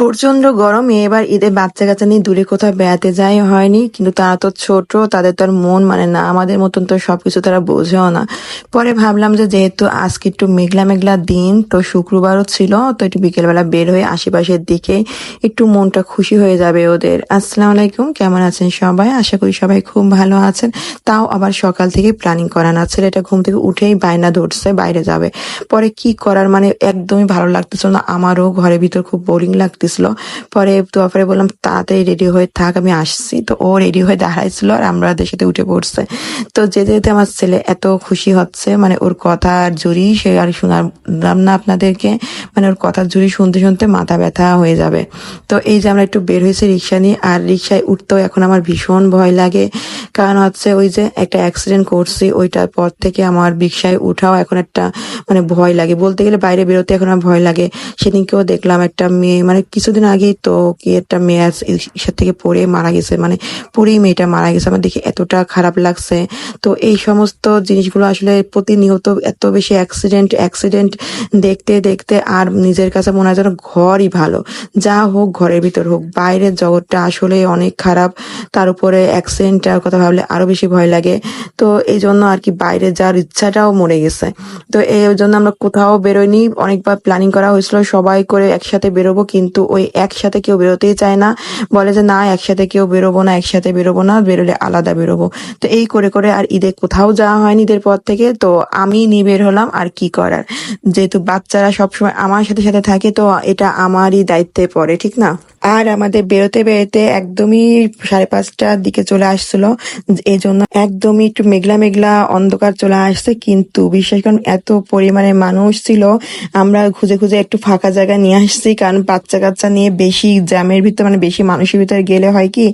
প্রচণ্ড গরমে এবার ঈদে বাচ্চা কাচ্চা নিয়ে দূরে কোথাও বেড়াতে যাই হয়নি, কিন্তু তারা তো ছোট, তাদের তো আর মন মানে না। আমাদের মতন তো সবকিছু তারা বোঝেও না। পরে ভাবলাম যে যেহেতু আজকে একটু মেঘলা মেঘলা দিন, তো শুক্রবারও ছিল, তো একটু বিকেলবেলা বের হয়ে আশেপাশের দিকে একটু মনটা খুশি হয়ে যাবে ওদের। আসসালামু আলাইকুম, কেমন আছেন সবাই? আশা করি সবাই খুব ভালো আছেন। তাও আবার সকাল থেকে প্ল্যানিং করা না, ছেলেটা ঘুম থেকে উঠেই বায়না ধরছে, বাইরে যাবে। পরে কি করার মানে একদমই ভালো লাগতেছিল না, আমারও ঘরের ভিতর খুব বোরিং লাগতেছিল পরে তো পরে বললাম, তাড়াতাড়ি রেডি হয়ে থাক, আমি আসছি। তো ও রেডি হয়ে দাঁড়াইছিল আর আমরা সাথে উঠে পড়ছে। তো যেতে যেতে আমার ছেলে এত খুশি হচ্ছে মানে ওর কথা আর জুড়ি সে আর শোনালাম না আপনাদেরকে। মানে ওর কথার জুড়ি শুনতে শুনতে মাথা ব্যথা হয়ে যাবে। তো এই যে আমরা একটু বের হয়েছি রিক্সা নিয়ে, আর রিক্সায় উঠতেও এখন আমার ভীষণ ভয় লাগে। কারণ হচ্ছে ওই যে একটা অ্যাক্সিডেন্ট করছি, ওইটার পর থেকে আমার রিক্সায় উঠাও এখন একটা মানে ভয় লাগে। বলতে গেলে বাইরে বেরোতে এখন আমার ভয় লাগে। সেদিনকেও দেখলাম একটা মেয়ে মানে কিছুদিন আগেই তো কি একটা মেয়ে ইসার থেকে পড়ে মারা গেছে। মানে পড়েই মেয়েটা মারা গেছে। আমার দেখে এতটা খারাপ লাগছে। তো এই সমস্ত জিনিসগুলো আসলে প্রতিনিয়ত এত বেশি অ্যাক্সিডেন্ট অ্যাক্সিডেন্ট দেখতে দেখতে আর নিজের কাছে মনে হয় যেন ঘরই ভালো। যা হোক ঘরের ভিতর হোক, বাইরের জগৎটা আসলে অনেক খারাপ। তার উপরে অ্যাক্সিডেন্টটার কথা ভাবলে আরও বেশি ভয় লাগে। তো এই জন্য আর কি বাইরে যাওয়ার ইচ্ছাটাও মরে গেছে। তো এই জন্য আমরা কোথাও বেরোইনি। অনেকবার প্ল্যানিং করা হয়েছিল সবাই করে একসাথে বেরোবো, কিন্তু ওই একসাথে কেউ বেরোতেই চায় না। বলে যে, না, একসাথে কেউ বেরোবো না, একসাথে বেরোবো না, বেরোলে আলাদা বেরোবো। তো এই করে করে আর ঈদে কোথাও যাওয়া হয়নি ঈদের পর থেকে। তো আমি নিয়ে বের হলাম আর কি করার। যেহেতু বাচ্চারা সবসময় আমার সাথে সাথে থাকে তো এটা আমারই দায়িত্বে পড়ে ঠিক না? আর আমাদের বেরোতে বেরোতে একদমই সাড়ে পাঁচটার দিকে চলে আসছিল। এই জন্য একদমই একটু মেঘলা মেঘলা অন্ধকার চলে আসছে। কিন্তু বিশ্বাস করুন এত পরিমাণে মানুষ ছিল, আমরা খুঁজে খুঁজে একটু ফাঁকা জায়গা নিয়ে আসছি। কারণ বাচ্চা কাচ্চা নিয়ে বেশি জ্যামের ভিতরে মানে বেশি মানুষের ভিতরে গেলে হয় কি,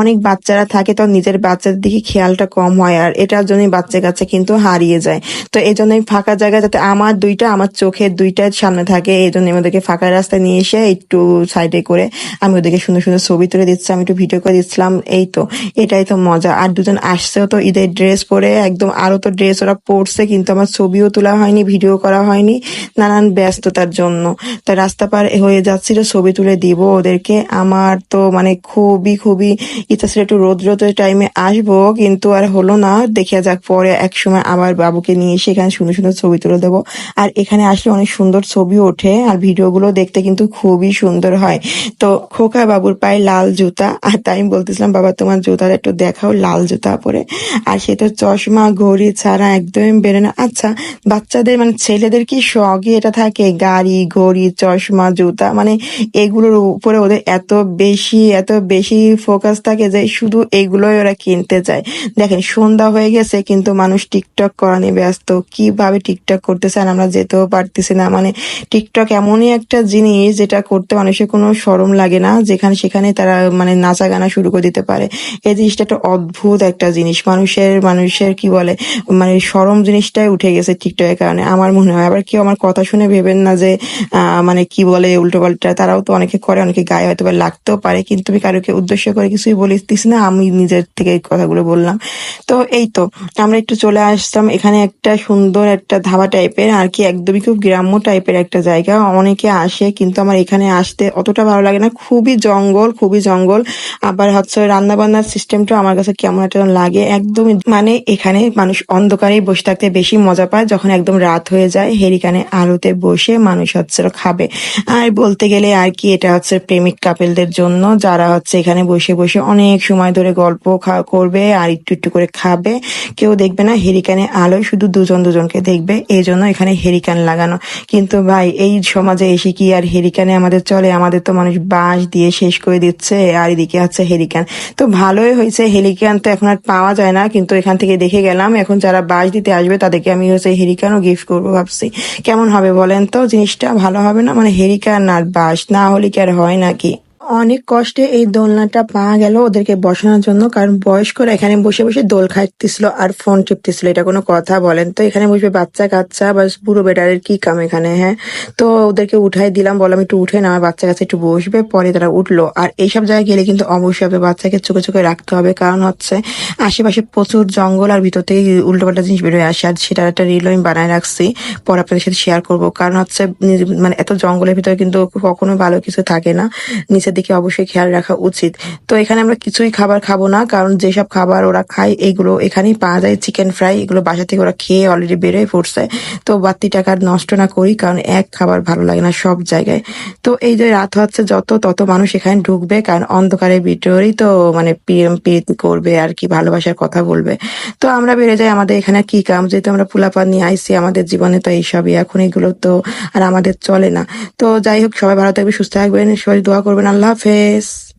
অনেক বাচ্চারা থাকে তো নিজের বাচ্চাদের দিকে খেয়ালটা কম হয় আর এটার জন্যই বাচ্চা কাচ্চা কিন্তু হারিয়ে যায়। তো এই জন্যই ফাঁকা জায়গা যাতে আমার দুইটা, আমার চোখের দুইটা সামনে থাকে। এই জন্য আমাদেরকে ফাঁকা রাস্তায় নিয়ে এসে একটু সাইডে করে আমি ওদেরকে সুন্দর সুন্দর ছবি তুলে দিচ্ছি, আমি একটু ভিডিও করে দিচ্ছিলাম। এই তো, এটাই তো মজা। আর দুজন আসছেও তো ঈদের ড্রেস পরে, একদম আরও তো ড্রেস ওরা পরছে, কিন্তু আমার ছবিও তোলা হয়নি ভিডিও করা হয়নি। নানান ব্যস্ততার জন্য। তা রাস্তা পার হয়ে যাচ্ছিল, ছবি তুলে দিব ওদেরকে। আমার তো মানে খুবই খুবই ইচ্ছা ছিল একটু রোদ রোদের টাইমে আসব, কিন্তু আর হলো না। দেখে যাক পরে এক সময় আবার বাবুকে নিয়ে এসে এখানে সুন্দর সুন্দর ছবি তুলে দেবো। আর এখানে আসলে অনেক সুন্দর ছবি ওঠে, আর ভিডিওগুলো দেখতে কিন্তু খুবই সুন্দর হয়। তো খোকা বাবুর পায়ে লাল জুতা। আর তাই আমি বলতেছিলাম, বাবা, তোমার জুতার একটু দেখাও লাল জুতা পরে। আর সে তো চশমা, ঘড়ি, ছাড়া একদমই বেরো না। আচ্ছা বাচ্চাদের মানে ছেলেদের কি শখই এটা থাকে? গাড়ি, ঘড়ি, চশমা, জুতা? মানে এগুলোর উপরে ওদের এত বেশি এত বেশি ফোকাস থাকে যে শুধু এগুলোই ওরা কিনতে চায়। দেখেন, সন্ধ্যা হয়ে গেছে, কিন্তু মানুষ টিকটক করা নিয়ে ব্যস্ত। কীভাবে টিকটক করতেছে আর আমরা যেতেও পারতেছি না? মানে টিকটক এমনই একটা জিনিস যেটা করতে মানুষের কোনো সরম লাগে না, যেখানে সেখানে তারা মানে নাচা গানা শুরু করে দিতে পারে। এই জিনিসটা একটা অদ্ভুত একটা জিনিস। মানুষের মানুষের কি বলে মানে সরম জিনিসটাই উঠে গেছে টিকটকের কারণে। আমার মনে হয়, আবার কেউ আমার কথা শুনে ভেবেন না যে মানে কি বলে উল্টো পাল্টা তারাও তো অনেকে করে, অনেকে গায়ে হয়তো বা লাগতেও পারে। কিন্তু আমি কারোকে উদ্দেশ্য করে কিছুই বলিতেছি না, আমি নিজের থেকে এই কথাগুলো বললাম। তো এই তো, আমরা একটু চলে আসতাম। এখানে একটা সুন্দর একটা ধাবা টাইপের, আর কি একদমই খুব গ্রাম্য টাইপের একটা জায়গা। অনেকে আসে, কিন্তু আমার এখানে আসতে অতটা ভালো লাগে না। খুবই জঙ্গল খুবই জঙ্গল। আবার হচ্ছে রান্না বান্নার সিস্টেমটা আমার কাছে কেমন একটা লাগে। একদমই মানে এখানে মানুষ অন্ধকারেই বসে থাকতে বেশি মজা পায়, যখন একদম রাত হয়ে যায়, হেরিকানে আলোতে বসে মানুষ হচ্ছে খাবে। আর বলতে গেলে আর কি, এটা হচ্ছে প্রেমিক কাপেলদের জন্য, যারা হচ্ছে এখানে বসে বসে অনেক সময় ধরে গল্প করবে আর একটু একটু করে খাবে। কেউ দেখবে না হেরিকানে আলোয় শুধু দুজন দুজনকে দেখবে এই জন্য এখানে হেরিকান লাগানো। কিন্তু ভাই, এই সমাজে এসে কি আর হেরিকানে আমাদের চলে? আমাদের তো মানুষ বাঁশ দিয়ে শেষ করে দিচ্ছে, আর এদিকে আছে হেরিকান তো ভালোই হয়েছে হেরিকান তো এখন আর পাওয়া যায় না, কিন্তু এখান থেকে দেখে গেলাম, এখন যারা বাঁশ দিতে আসবে তাদেরকে আমি হচ্ছে হেরিক্যানও গিফট করব ভাবছি। কেমন হবে বলেন তো? জিনিসটা ভালো হবে না? মানে হেরিকান আর বাঁশ না হলে কি আর হয় নাকি? অনেক কষ্টে এই দোলনাটা পাওয়া গেল ওদেরকে বসানোর জন্য, কারণ বয়স্করা এখানে বসে বসে দোল খাইতেছিল আর ফোন টিপতেছিল, এটা কোনো কথা বলেন। তো এখানে বসবে বাচ্চা কাচ্চা বা বুড়ো বেটারের কি কাম এখানে হ্যাঁ? তো ওদেরকে উঠাই দিলাম, বললাম একটু উঠে না আমার বাচ্চা কাছে একটু বসবে, পরে তারা উঠল। আর এইসব জায়গায় গেলে কিন্তু অবশ্যই আপনার বাচ্চাকে চোখে চোখে রাখতে হবে, কারণ হচ্ছে আশেপাশে প্রচুর জঙ্গল আর ভিতর থেকে উল্টোপাল্টা জিনিস বেরোয় আসে, আর সেটার একটা রিল আমি বানায় রাখছি, পরে আপনাদের সাথে শেয়ার করব। কারণ হচ্ছে মানে এত জঙ্গলের ভিতরে কিন্তু কখনো ভালো কিছু থাকে না নিচের দিকে অবশ্যই খেয়াল রাখা উচিত। তো এখানে আমরা কিছুই খাবার খাব না, কারণ যেসব খাবার ওরা খায়, এগুলো এখানেই পাওয়া যায়। চিকেন ফ্রাই এগুলো বাসা থেকে ওরা খেয়ে অলরেডি বেরোয় পড়ছে তো বাড়তি টাকা আর নষ্ট না করি, কারণ এক খাবার ভালো লাগে না সব জায়গায়। তো এই যে রাত হচ্ছে, যত তত মানুষ এখানে ঢুকবে, কারণ অন্ধকারের ভিতরেই তো মানে প্রীতি করবে আর কি, ভালোবাসার কথা বলবে। তো আমরা বেড়ে যাই আমাদের এখানে কি কাম। যেহেতু আমরা পুলাপান নিয়ে আইসি, আমাদের জীবনে তো এইসবই, এখন এগুলো তো আর আমাদের চলে না। তো যাই হোক, সবাই ভালো থাকবে সুস্থ থাকবেন, সবাই দোয়া করবেন আল্লাহ হাফেজ